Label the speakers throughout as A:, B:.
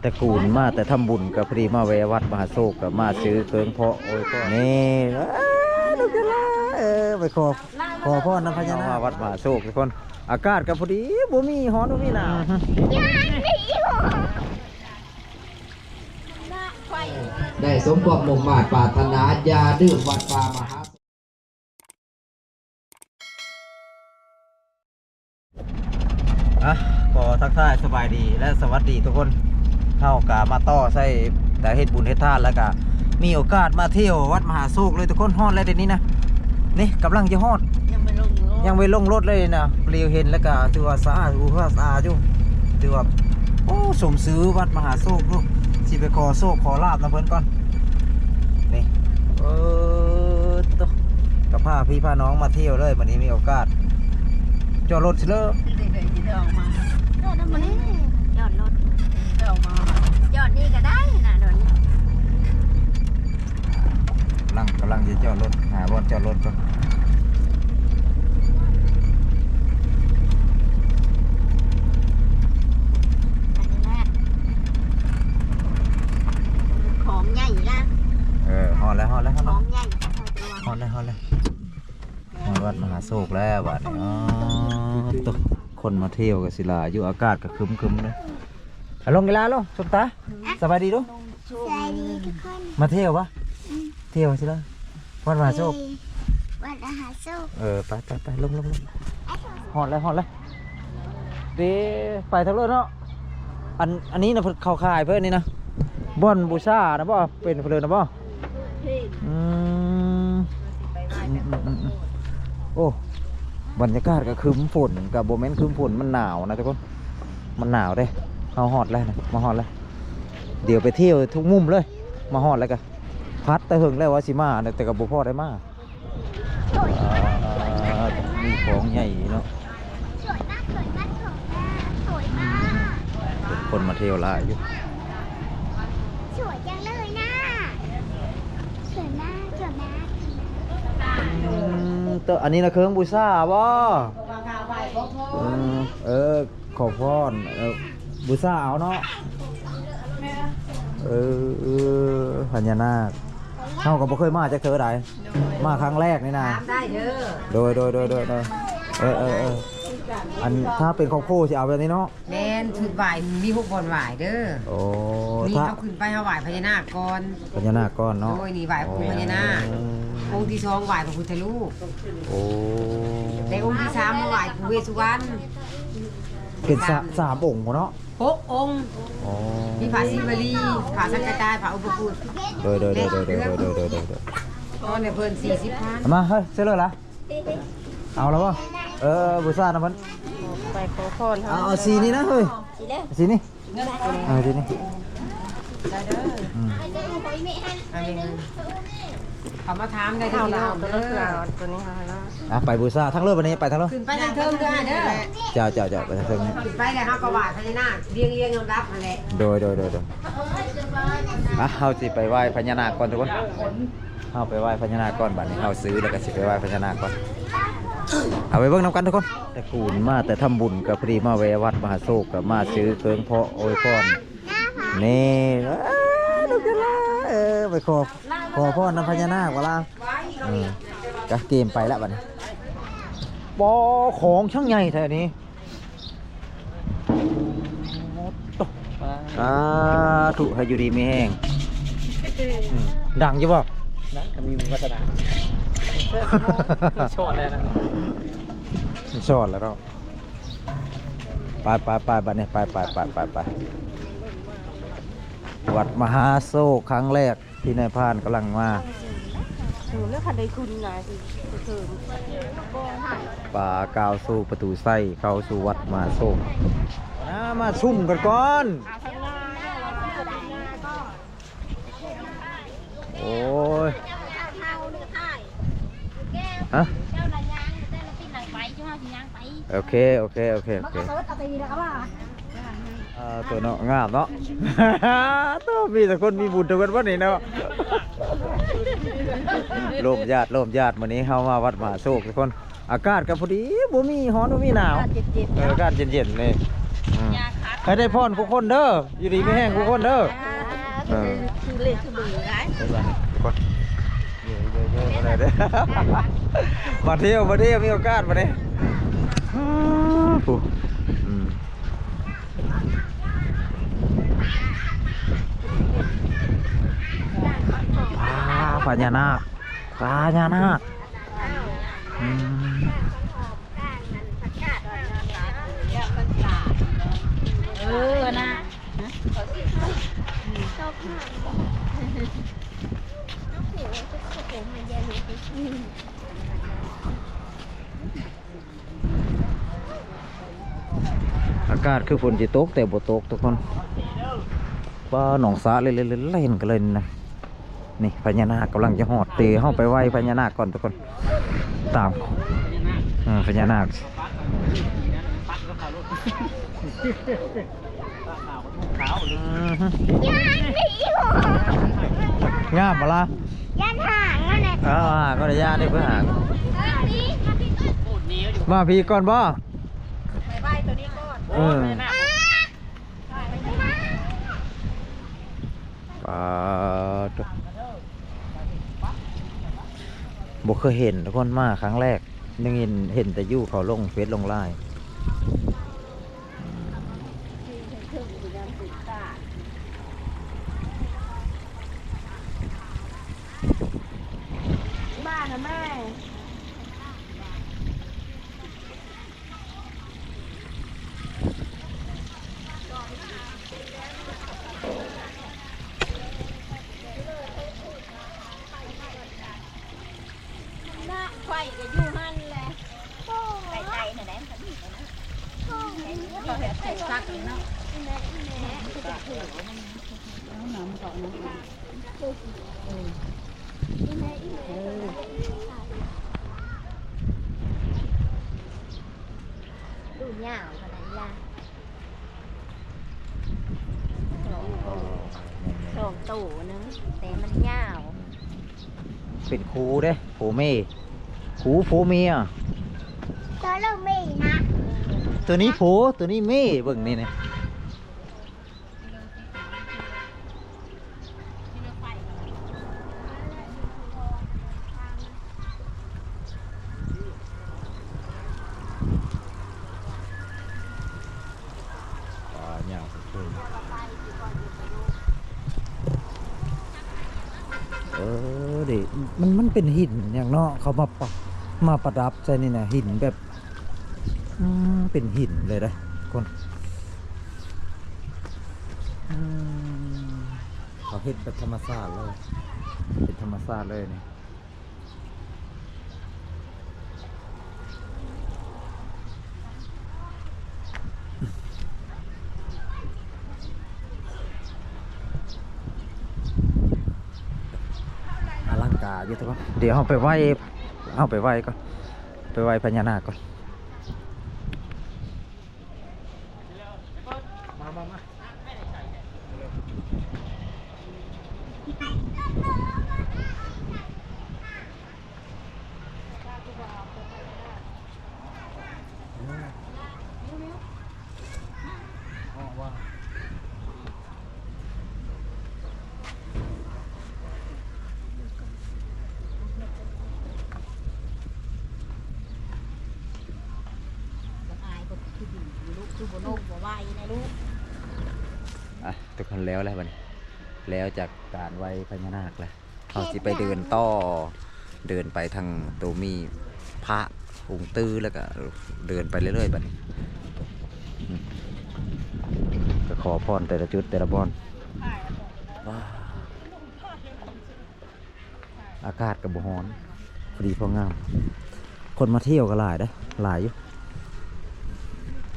A: แต่กูนมาแต่ทำบุญกับพอดีมาแวะวัดมหาโศกกับมาซื้อเกิงเพาะโอ้ยพ่อนี่เอ้ยลูกจะลาเออไปขอขอพ่อน้ำพญานาควัดมหาโศกทุกคน อากาศกับพอดีบ่มีฮ้อนบ่มีหนาว
B: ได้สมความมุ่งมาตรปรารถนายาดื้อวัดป่ามหา
A: อะขอทักทายสบายดีและสวัสดีทุกคน เท่ากามาต่อใส่แต่เฮ็ดบุญเฮ็ดทานแล้วก็มีโอกาสมาเที่ยววัดมหาโศกเลยทุกคนฮอดแล้วเดี๋ยวนี้นะนี่กำลังจะฮอด
C: ยังไม่ลงรถ
A: ยังไม่ลงรถเลยนะเปลียวเห็นแล้วก็ถือว่าสะอาดถือว่าสะอาดอยู่ถือว่าโอ้สมซื้อวัดมหาโศกลูกสิไปขอโศกขอลาบนะเพิ่นก่อนนี่เออตัวกับพาพี่พาน้องมาเที่ยวเลยวันนี้มีโอกาสจอดรถสิเลย
C: เด็กๆที่ได้ออกมา
D: จอดทำไมจอดรถ
C: ได้ ออกมา
D: จอดนี่ก็ได้นะเดี๋ยวนี้
A: กำลังกำลังจะจอดรถหาบอนจอดรถก่อน
D: อันนี้แหละของใหญ่ละ
A: เออฮอดแล้วฮอดแล้วฮอด
D: ข
A: แล้
D: อ
A: ว
D: งใหญ่
A: ฮอดแล้วฮอดแล้วฮอดวัดมหาโศกแล้วบัดนี้อ๋อตัวคนมาเที่ยวกับศิลาอยู่อากาศก็ครึมๆเลย เอาลงกีฬาลงสมตาสบายดีลูก
D: สวัสดีทุกคน
A: มาเที่ยวปะเที่ยวสิละวัดมหาโชค
D: วัดมหาโชค
A: เออไปไปไปลงลงลงหอดเลยหอดเลยเดีไปทางรถเนาะอันอันนี้นะเพิ่นเข้าค่ายเพื่อนนี่นะบ่อนบูชานะบ่เป็นเพลินนะบ่อืมอืมอืมอืมอืมโอ้บรรยากาศก็ครึ้มฝนกับโบเมนครึ้มฝนมันหนาวนะทุกคนมันหนาวเด้ เอาหอดแล้วนะมาหอดแล้วเดี๋ยวไปเที่ยวทุกมุมเลย มาหอดแล้วกันพัดแต่หึงแล้วว่าสิมาเนี่ยแต่กับบุพ่อได้มาอ่ามีของใหญ่เนาะ
D: สวยมากสวยมากสวยมากสวยมาก
A: คนมาเที่ยวหลายอยู่
D: สวยจังเลยนะสวยมากสวยมาก
A: อืมตัวอันนี้นะเครื่องบูชาบ่อืมเออขอพรเออ บูชาเอาเนาะเออเออพญานาคเฮาก็บ่เคยมาจากเธอใดมาครั้งแรกนี่นะ
C: ได้เด้อ
A: โดยโดยโดยโดยโดยเออเออเอออันถ้าเป็นครอบครัวสิเอาแบบนี้เนาะ
E: แม่นชุดไหวมีหกบอลไหวเด้อ
A: โอ้
E: นี่
A: ถ้า
E: เขาขึ้นไปเขาไหวพญานาคก่อน
A: พญานาคก้อนเนาะ
E: โอ้ยนี่ไหว้ปู่พญานาคองค์ที่สองไหวพระพุทธรูป
A: โอ้
E: ในองค์ที่สามมาไหวปู่เวสสุวรรณ
A: เป็นสามสามองค์เนาะ
E: หกองค์
A: อ๋อ
E: มีผาศิวลีผาสังกระจายผาอุปคุต
A: โดยโดยโดยโดยโดยโดยโดยโดยโดยโดย
E: ตอนเนี่ยเพิ่นสี่สิบพัน
A: เอามาเฮ้ยเสร็จเลยละเอาแล้ววะเออบุษรานะเพัน
C: ไปขอพร
A: เอาเอาสีนี้นะเฮ้ยสีนี้เอาสีนี้อืม
E: อันนี้ เขามาถามได้ที่
C: เอาเราตัว
E: เด้
C: นี้
E: อ
C: เราตัวนี้เอาแล้ว
A: อะไปบุษราทั้งเลิศวันนี้ไปทั้งเลิศ
E: ขึ้นไปทางเทิงด้อเด้อ
A: เจ้าเจ้าเจ้าไปทางเทิงนี้
E: ขึ้นไปแล้วเขาก็ไหวพญานาคเรียงเรียงลำดับนั่นแหละ
A: โดยโดยโดยโดยอะเฮาสิไปไหว้พญานาคก่อนทุกคนเฮาไปไหว้พญานาคก่อนบัดนี้เฮาซื้อแล้วก็สิไปไหว้พญานาคก่อนเอาไปเบิ่งนํกันทุกคนแต่กูนมาแต่ทำบุญกับพอดีมาแวะวัดมหาโศกกับมาซื้อเกิงเพาะโอ้ยพรนี่ลูกจะลาเออไปขอข อพ่อน้ำพญานาควะล่ะอืมก็เกมไปแล้วบัดนี้ปอของช่างใหญ่แท้นี้อ่าถูกให้อยู่ดีไม่แห้งอืมดังอยู่บ่
F: นะก็มีวัฒนาชดเลยนะ
A: ชอดแล้วเนาะไปไปไปบัดนี้ไปไปไปไปไปวัดมหาโซครั้งแรก ที่นายพานกำลังมา
C: ถึงแล้วค่ะไดคุณนาย
A: ป่ากาวสู่ประตูไส้เข้าสู่วัดมาส่งนะมาซุ่มกันก่อน โอ้ยฮะโอเค โอเค โอเคโอเค
D: ตีนะครับว่า
A: อ่าตัวเนาะงามเนาะตัวมีแต่คนมีบุญทุกคนวันนี้เนาะโลมญาติโลมญาติวันนี้เข้ามาวัดมหาโศกทุกคน อากาศก็พอดีบ่มีฮ้อนบ่มีหนาว
C: เจ็บเจ็บ
A: เอออากาศเย็นๆเลยอืม
D: ยาคัด
A: ให้ได้พรทุกคนเด้ออยู่ดีไม่แห้งทุกคนเด้อเออ
C: คือเล่คือเบื่อไร
A: ไปบ้านทุกคนเยอะเยอะเยอะมาเลยเด้อมาเที่ยวมาเที่ยวมีโอกาสมาเนี่ยอืมปลาพ ญานาคพญานาคอืม
C: เออนะ
D: ชอบมากน้องผิวจะสุดเลยมันย็น
A: อากาศคือฝนจะตกแต่บ่ตกทุกคนว่าหนองสาเลยเลยเล่นกันเลยนะ นี่พญานาคกำลังจะหอดเตะเข้าไปไหวพญานาคก่อนทุกคน ตามอืมพญานาคอืมฮึ
D: ยันพี่หัว
A: งามมาละ
D: ยันห่างมันเลย
A: อ้าวหาก็ได้ยาได้เพื่อหาง
D: นี่
A: มาพี่ก่อนบ่
C: ไปใบตัวนี้ก่อน
A: เออปลาตั วบ่เคยเห็นทุกคนมาครั้งแรกนึงเห็นเห็นแต่ยู่เขาลงเฟซลงไลน์
C: บ้านนะแม่
D: น่าไฟก็อยู่หันเลยไก่ไก่เนี่ยแหละมันมีนะ
C: ก็เห็ดใส่ซักเลยเนาะ
D: ดูยาวขนาดยาสองตู่นึง แต่มันยาว
A: เป็นครูเด้โผเม่ครูโผเมีย
D: ตัวลูกมีนะ
A: ตัวนี้โผตัวนี้เม่เบิ่งนี่นะ เออเด็มันมันเป็นหินอย่างเนาะเขามาปะมาประดับใช่นี่นะหินแบบอืมเป็นหินเลยนะคนเขาเห็ดแบบธรรมชาติเลยเป็นธรรมชาติเลยนี่อลังการ อยู่ทุกคนเดี๋ยวเอาไปไหว้เอาไปไหว้ก่อนไปไหว้พญานาคก่อน
C: อายก็คือดีลูกคือบ่โลกบ่ไหวนะลูก
A: อะทุกค นแล้วแล้วบัดนแล้วจากการไหว้พญานาคแล้วเขาสิไปเดินต่อเดินไปทางตัวมีพระองค์ตื้อแล้วก็เดินไปเรื่อยๆบัดนี้อืมก็ขอพรแต่ละจุดแต่ละบอนว้าวอากาศกับบุฮ้อนพอดีพองาม คนมาเที่ยวก็หลายนะหลายอยู่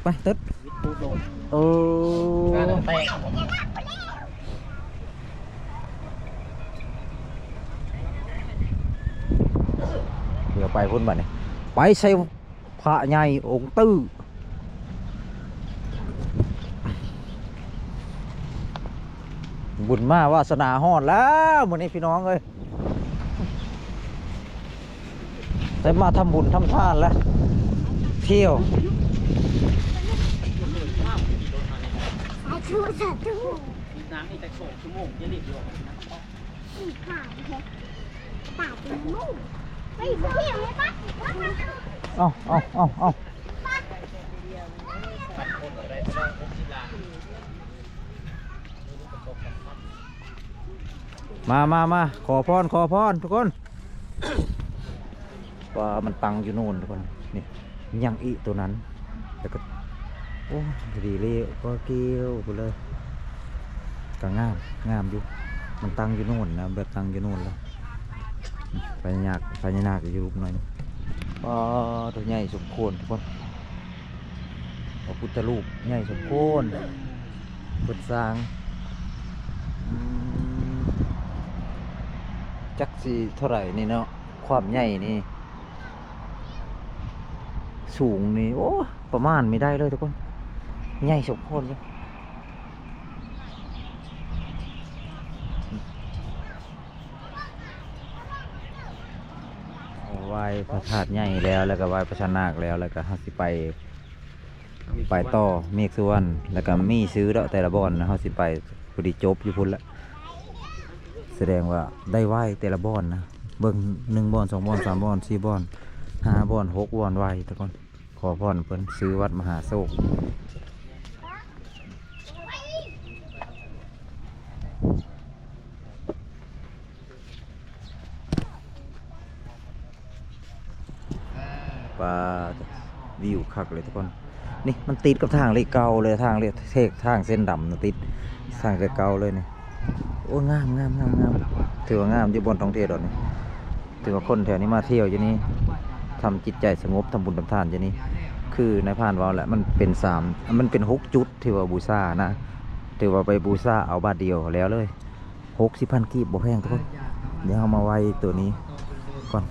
A: ไปเต๊ดโอ้ เดี๋ยว ไปพุ่นบัดนี่ไปใส่พระใหญ่องค์ตื้อบุญมาวาสนาฮอดแล้วมื้อนี้พี่น้องเอ้ยได้มาทำบุญทำทานแล้ว เที่ยว
D: ธุสาธุ
F: น้ำนี่จะโฉกชั่วโมงจะรีบลงนะ
D: สี่ขาเลยตาเป็นมุ่งไป เอา
A: เอาเอาเอามามามาขอพรขอพรทุกคนว่ามันตังอยู่โน่นทุกคนนี่ยังอีตัวนั้นแล้วก็โอ้ดีเลยก็เกี้ยวไปเลยก็งามงามอยู่มันตังอยู่โน่นนะแบบตังอยู่โน่นแล้ว พญานาคพญานาคอยู่รูปหน่อยนะปลาตัวใหญ่สมควรทุกคนพระพุทธรูปใหญ่สมควรเปิดสร้างจักสีเท่าไหร่นี่เนาะความใหญ่นี่ สูงนี่ โอ้ ประมาณไม่ได้เลยทุกคน ใหญ่สมควรเลยไหว้ พระธาตุใหญ่แล้วแล้วก็ไหว้พระชนาคแล้วแล้วก็เฮาสิไปไปต่อเมฆสุวรรณแล้วก็มีซื้อแล้วแต่ละบอนนะเฮาสิไปพอดีจบอยู่พุ่นละแสดงว่าได้ไหว้แต่ละบอนนะเบิ่งหนึ่งบอนสองบอนสามบอนสี่บอนห้าบอนหกบอนไหว้ทุกคนขอพรเพิ่นซื้อวัดมหาโศกปลาวิว คักเลยทุกคน นี่มันติดกับทางเลขเกาเลยทางเลขเทกทางเส้นดำนะติดทางเลขเกาเลยนี่โอ้งามงามงามงามถือว่างามอยู่บนท้องเที่ยวดอกนี่ถือว่าคนแถวนี้มาเที่ยวอยู่นี่ทำจิตใจสงบทำบุญทำทานอยู่นี่คือนายพรานว่าแหละมันเป็นสามมันเป็นหกจุดที่ว่าบูชานะถือว่าไปบูชาเอาบาทเดียวแล้วเลยหกสิบพันกีบบ่แพงทุกคนเดี๋ยวเอามาไว้ตัวนี้ก่อน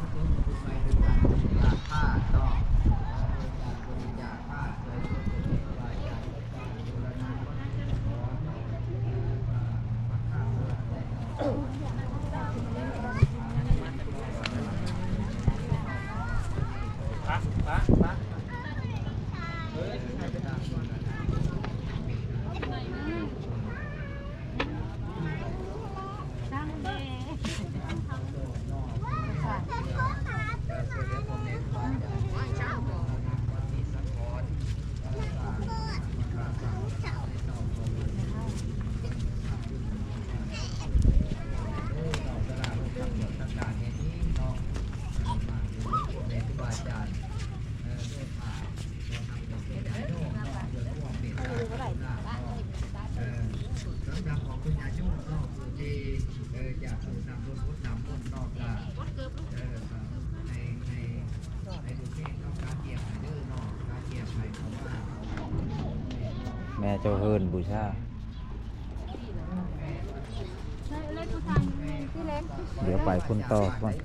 B: สำหรับของคุณยาโยมนอกสู่ที่เอออยากสูนำรถรถนำรถนอกจากเออครับในในในดูเพศต้องการเกียร์ไฮเดอร์นอกการเกียร์ไฮเขาว่า
A: แม่ เจ้าเฮิรนบูชาเดี๋ยวไปคนต่อก่อน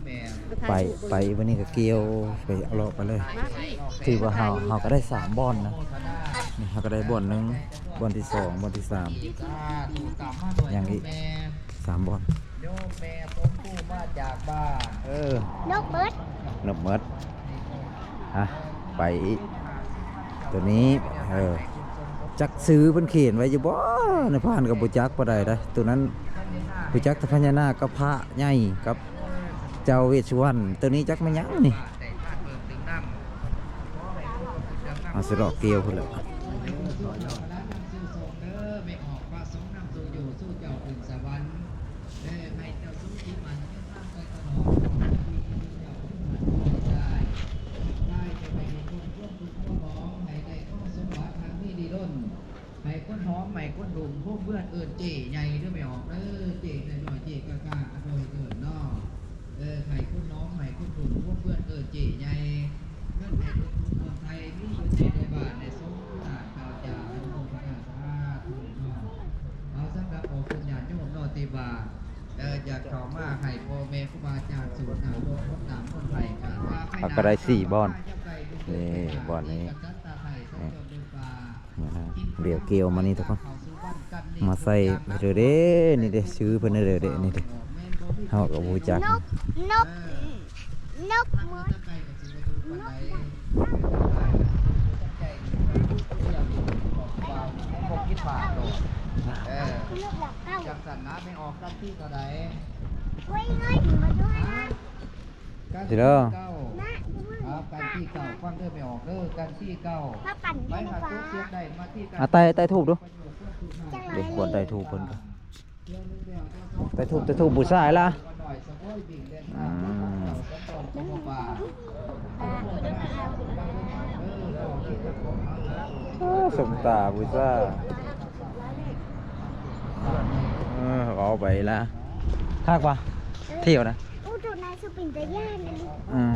A: ไปไปวันนี้ก็เกี่ยวไปเอาเลาะไปเลยถือว่าเฮาเฮาก็ได้สามบอนนะนี่เฮาก็ได้บอนหนึ่งบอนที่สองบอนที่สามอย่างนี้สามบอน
B: โยมแม่ต้มผู้มาจากบ้าน
A: เออน
D: กเบิด
A: นบเมดฮะไปตัวนี้เออ จักซื้อเพิ่นเขียนไว้อยู่บ่ในพานกับบุจักบ่ได้ได้ตัวนั้นบุจักทะพญานาคกับพระใหญ่กับเจ้าเวชวรรณตัวนี้จักไม่ยั้งนี่
B: แต่ท่านเบิ่งถึงน้ำ
A: เอาสิเลาะเกี่ยวพุ่นแหละ
B: สู้เจ้าพระนำสู้ทรงเด้อไม่ออกพระสงฆ์นำสู่อยู่สู้เจ้าถึงสวรรค์เด้อให้เจ้าสู้ที่มันไม่สร้างใจตลอดได้ได้จะไปในคนร่วมทุกข์ร่วมร้องให้ได้ข้อสมบัติทาง นี้ดีด้นให้คนหมให้นดุมพวกเพื่อนเอินเจ๋ใหญ่ด้อไม่ออกเด้อเจ๋หน่อยเจ๋กล้าอร่อยเกินนาะเออให้นน้องให้นดุมพวกเพื่อนเอินเจ๋ใหญ่เงินในทุนคนไทยมีอยู่ในในบาทในสมตาข่าวจาอันโมพระสาธุนาเอาสำหรับโอคุณญาติโยมนอติบาเอออยากข้ามาให้พ่อแม่ครูบาอาจารย์สูตรหาโลกคนามคนไทยกันว่าไป
A: เอาก็ได้สี่บอนนี่บอนนี้ เดี๋ยวเกี่ยวมานี่ทุกคน มาใส่เด้อเด้นี่เด้ซื้อเพิ่อนเด้อเด้นี่เด้เฮาก็บ่จัก
D: นกนกนกเบิด
B: พกคิดบาทโดเออ
D: คุณลูกหลับเก้า
B: จับสันนะไม่ออกกันที่เท่าไหร่
D: ไว้เงยถึงมาด้วยนะ
B: กัน
A: สิ
B: ที่
A: เด้อ
B: เก้า
D: นะดู มือ
B: ครับกันที่เก้าฟังเด้อไม่ออกเด้อกันที่เก้า
D: มาปั่น
B: ไป
D: ให้
B: หา
D: ฟ้า
B: จุดเสียงได้มาที่กัน
A: อะไต่ไต่ทูบดู
D: จังไร
A: เด็กควรไต่ทูบเพิ่นก็
B: เรื่องนึงแล้วเจ้าสอง
A: ไต่ทูบไต่ทูบบูชาให้ล่ะ
B: มาหน่อยสะโพยบิ่งเล่นน้ำเจ้าสองตอนก็บ่ป่าเออเราคิดจะของเอาแล้ว
A: อ้าสมตาบูชาเออเอาไปละคักปะเที่ยวนะ
D: อู้ดูนายสุปินตะย่านเลย
A: อืม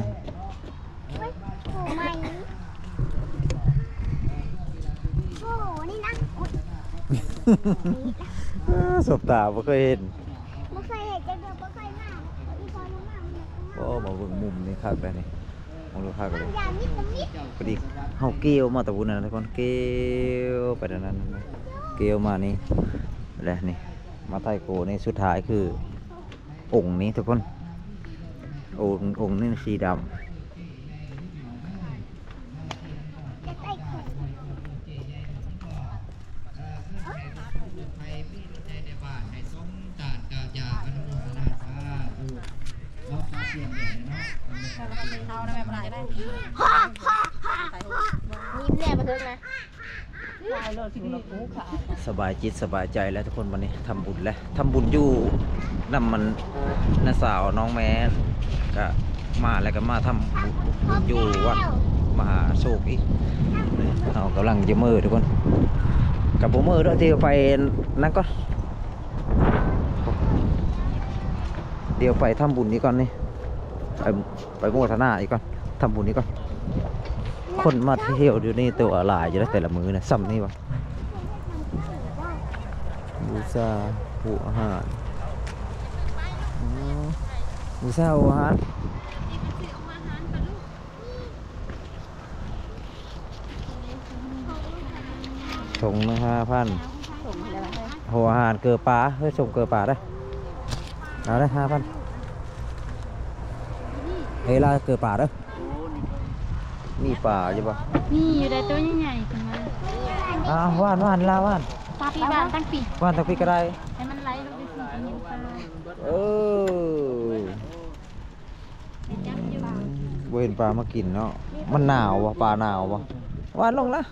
D: เว้ยโอ้ไม่โอ้นี่นะอุ๊ย
A: อ้า สมตาบ่เคยเห็น
D: ไม่เคยเห็นจังเดียวไม่เคยมาอีพอรู้มามัน
A: โอ้มาเบิ่งมุมนี่คักได้นี่มองดูคัก
D: มั
A: เล
D: น
A: ย
D: ยามิดตรงนี้
A: พอดีเฮาเกี่ยวมาแตะบุญนะทุกคนเกี่ยวไปทางนั้นนะเกี่ยวมานี่แล้วนี่ มาใต้โกนี่สุดท้ายคือองค์นี้ทุกคนองค์องค์นี่สีดำ
D: จะใต้ขน
B: ไทยมีในในบ้านในสมตานกาญาอนุโมทนาสาธุ เอเสียงแด่เนาะ
C: เขาไมป็นไรได้
D: ฮ่าฮ่าฮ่าฮ่า
C: ยิ้มแน่มาเถอะนะ
A: สบายจิตสบายใจแล้วทุกคนวันนี้ทำบุญแล้วทำบุญอยู่นำมันน้าสาวน้องแม่ก็มาแล้วก็มาทำบุญอยู่วัดมหาโศกอีกเรากำลังจะมือทุกคน กับผมมือด้วยที่ไปนั่นก็เดี๋ยวไปทำบุญนี้ก่อนนี่ ไปไปโมทนาอีกก่อนทำบุญนี้ก่อนคนมาเที่ยวอยู่นี่ตัวหลายอยู่แล้วแต่ละมือนะซ้ำนี่วะบูชาผู้อาหารบูชาผู้อาหารถงนึ่งห้าพันหัวอาหารเกลือปลาเฮ้ยส่งเกลือปลาได้ เอาได้ห้าพัน เฮ้ยลาเกลือปลาเด้อมีปลาอยู่ปะ
G: นี่อยู่ในตัวใหญ่ๆขึ้นมา
A: อ้าวว่านว่านลาว่าน
G: ปลาปีบ้านตั้งปี
A: ว่านตะพี่ก็ได้
G: ให้มันไหลลงไปสู่ยิงปลา
A: เออเวนปลามากินเนาะมันหนาววะปลาหนาววะวานลงละ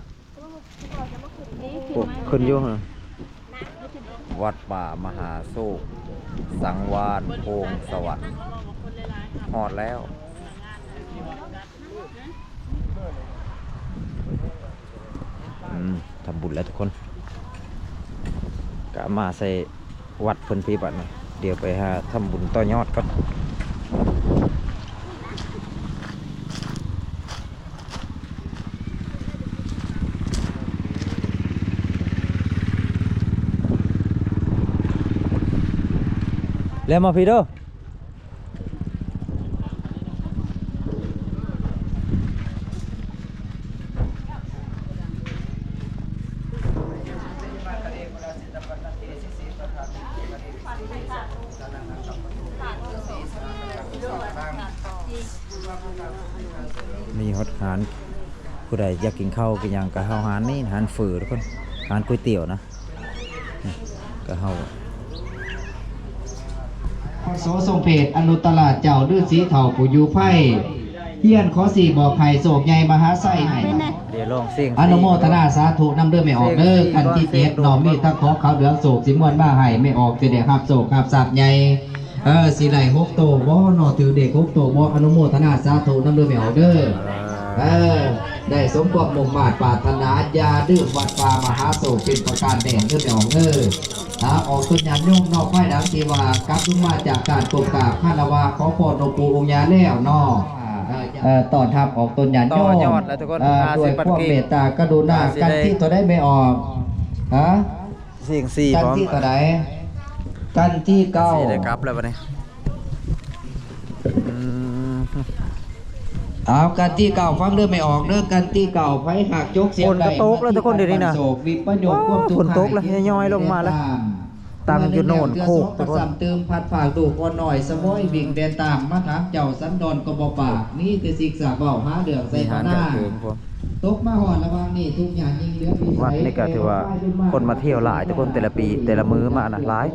A: ปุ๊บขึ้นอยู่เหรอวัดป่ามหาโศกสังวานโพงสวรรค์หอดแล้ว อืม ทำบุญแล้วทุกคนกะมาใส่วัดเพิ่นพีบัดนี่เดี๋ยวไปหาทำบุญต่อยอดก่อนแล้วมาพี่เด้อ มีฮอตหารผู้ใดอยากกินข้าวกินหยังก็เฮาหารนี่หารฝือทุกคนหารก๋วยเตี๋ยวนะก็เฮา
B: พระโสทรงเพศอนุตตรเจ้าดื้อสีเถ่าปุยูไพ่เฮียนขอสี่บอกไข่โศกใหญ่มหาไส้ให้
A: ดี๋ยวลองเสียง
B: อนุโมทนาสาธุนำเด้อไม่ออกเด้ออันที่เจ็ดหนอมมีทั้งขอเขาวเหลืองโศกสิมวนมาให้ไม่ออกสิเดียครับโศกครับสับใหญ่เออสีไหลหกโตบ่หนอถือเด็กหกโตบ่อนุโมทนาสาธุนำเด้อไม่ออกเด้อเออได้สมความมุ่งมาตรปรารถนาอยาดื้อวัดป่ามหาโศกเป็นประการแด่งเด้อไม่ออกเด้อถ้าออกตุญญาณยุ่งนอกไม้ดังทีว่ากลับลงมาจากการกบกราบข้านาวาขอพรหลวงปู่องค์ยาแล้วเนอเอ่อ ต่อทับออกตนยาน
A: ต่อยอดแล้วทุกคน
B: เอ่อ
A: ห้า
B: ด้ว
A: สิ
B: ย
A: บปัน
B: ความ
A: กิ่ง
B: เมตตากรุณา
A: ห้าสิบ
B: กัน
A: ได้
B: ที่ตัวได้ไม่ออกฮะ
A: เสียงสี่
B: กัน
A: พร้อม
B: ที่ตัวใดกันที่เก้า
A: สี่ได้กลับแล้วบัดนี้อืม
B: เอากันที่เก่าฟังเรื่องไม่ออกเรื่องกันที่เก่าไฟหักยกเสียง
A: ฝนก็ตกแล้วทุกคนเดี๋ยวนี้นะ
B: โศกวิปโยคควบทุกข์
A: ฝนตกแล้วย้อยๆลงมาแล้ว ตามอยู่โน่นโคก
B: ประสำเติมพัดฝากดูคนหน่อยสมอยวิ่งเดินตามมาถามเจ้าสันดอนกบปากนี่คือสิกษาเบาหาเดืองใส่
A: มี
B: พ
A: หาร
B: หน้า
A: กระเกิงพร้อม
B: ตกมาหอดระหวังนี่ทุกอย่างยิ่งเหลือวิสัย
A: วัดนี่ก็ถือว่าคนมาเที่ยวหลายทุกคนแต่ละปีแต่ละมื้อมานะหลาย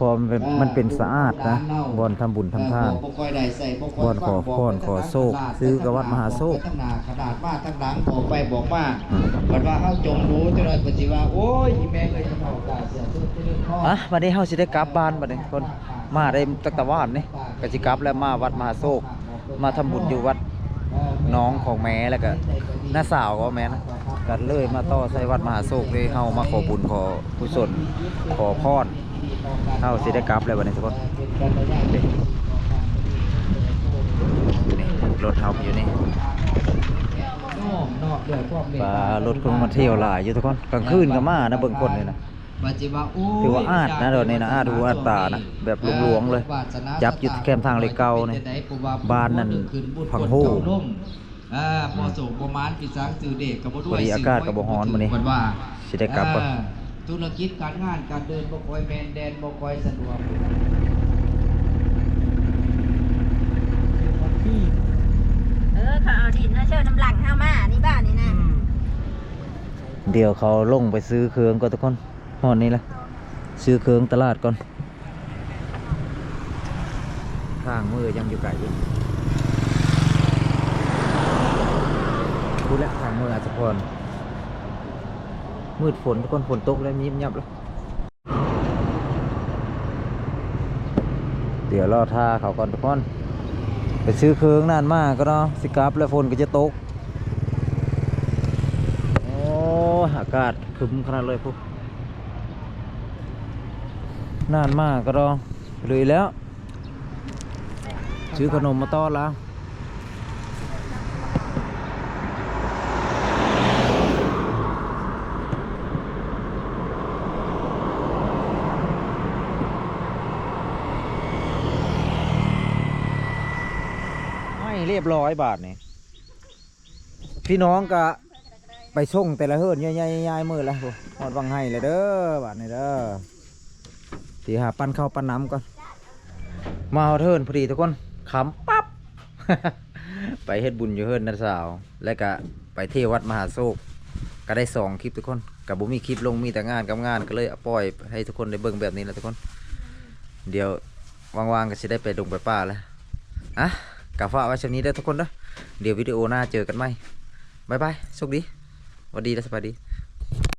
A: พอมันเป็นมันเป็นสะอาดนะบอนทำบุญทำทาน
B: บ่ค่อยได้ใส่บ่ค่อย
A: บ่อนขอพรขอโชคซื้อกับวัดมหาโชค
B: ตั้งหน้ากระดาษมาตั้งหลังบอกไปบอกมาบัดว่าเฮาจงรู้จังได๋ปัจจิว่าโอ้ยอีแม่เอ้ยจะเข้ากาเสียสุดที่ลึกคอ
A: อะวันนี้เฮาสิได้กลับบ้านบัดนี้คนมาได้ตั้งแต่วานนี่ก็สิกลับแล้วมาวัดมหาโศกมาทำบุญอยู่วัดน้องของแม่แล้วก็น้าสาวก็แม่นะก็เลยมาต่อใส่วัดมหาโศกเลยเฮามาขอบุญขอกุศลขอพร เฮาสิได้กลับแล้วบัดนี้ทุกคนนี่นี่รถเฮาอยู่นี่
B: น้อมนอบด้วยความเมต
A: ปลา
B: ตาร
A: ถคงมาเที่ยวหลายอยู่ทุกคนกลางคืนก็มานะเบิ่งคนนี่นะ
B: ปัจจิว่าโอ้ย
A: ถือว่าอาดนะเดี๋ยวนี้นะอาดหูอาดตานะแบบหลวงๆเลย จับอยู่แคมทางเลยเก่านี่บ้านนั่นผังหู้
B: อ่าพอสูงประมาณปีสังสื่อเด็กกับบ่ด้ว
A: พ
B: ย
A: อดีอากาศก็บ่ร้อนมื้อนี้
B: เพิ่นว่า
A: สิได้กลับก่อน
B: อ่า ธุรกิจการงานการเดินบ่ค่อยแม่นแดนบ่ค่อยสะดวก
C: เออเขาเอาดินมาเชิญน้ำหลังเข้ามานี่บ้านนี่นะ
A: เดี๋ยวเขาลงไปซื้อเครื่องก่อนทุกคนหอนนี้แหละซื้อเครื่องตลาดก่อนข้างมือยังอยู่ไกลอยู่พูดแล้วข้างมืออาจจะพร มืดฝนทุกคนฝนตกแล้วมีบยับแล้ว เดี๋ยวรอท่าเขาก่อนทุกคน ไปซื้อเครื่องนานมากก็เนาะสิกลับแล้วฝนก็จะตก โอ้อากาศคึมขนาดเลยพวกนานมากก็รอเลยแล้ว ซื้อขนมมาต้อนแล้ว เรียบร้อยบาทนี่พี่น้องกะไปส่งแต่ละเฮิรนใหญ่ๆๆมือแล้วพวกหอดวังไห้เลยเด้อบาดนี้เด้อตีหาปั้นข้าวปั้นน้ำก่อนมาเอาเทิร์นพอดีทุกคนขำปั๊บไปเฮ็ดบุญอยู่เฮิรนนันสาว และก็ไปเที่ยววัดมหาโศกก็ได้สองคลิปทุกคนกับบุมีคลิปลงมีแต่งานกับงานก็เลยปล่อยให้ทุกคนได้เบิ่งแบบนี้แหละทุกคน เดี๋ยวว่างๆก็จะได้ไปลงไปป่าแล้วอะ กาฝากไว้ชนี้ได้ทุกคนนะเดี๋ยววิดีโอหน้าเจอกันใหม่บายบายโชคดีสวัสดีและสบายดี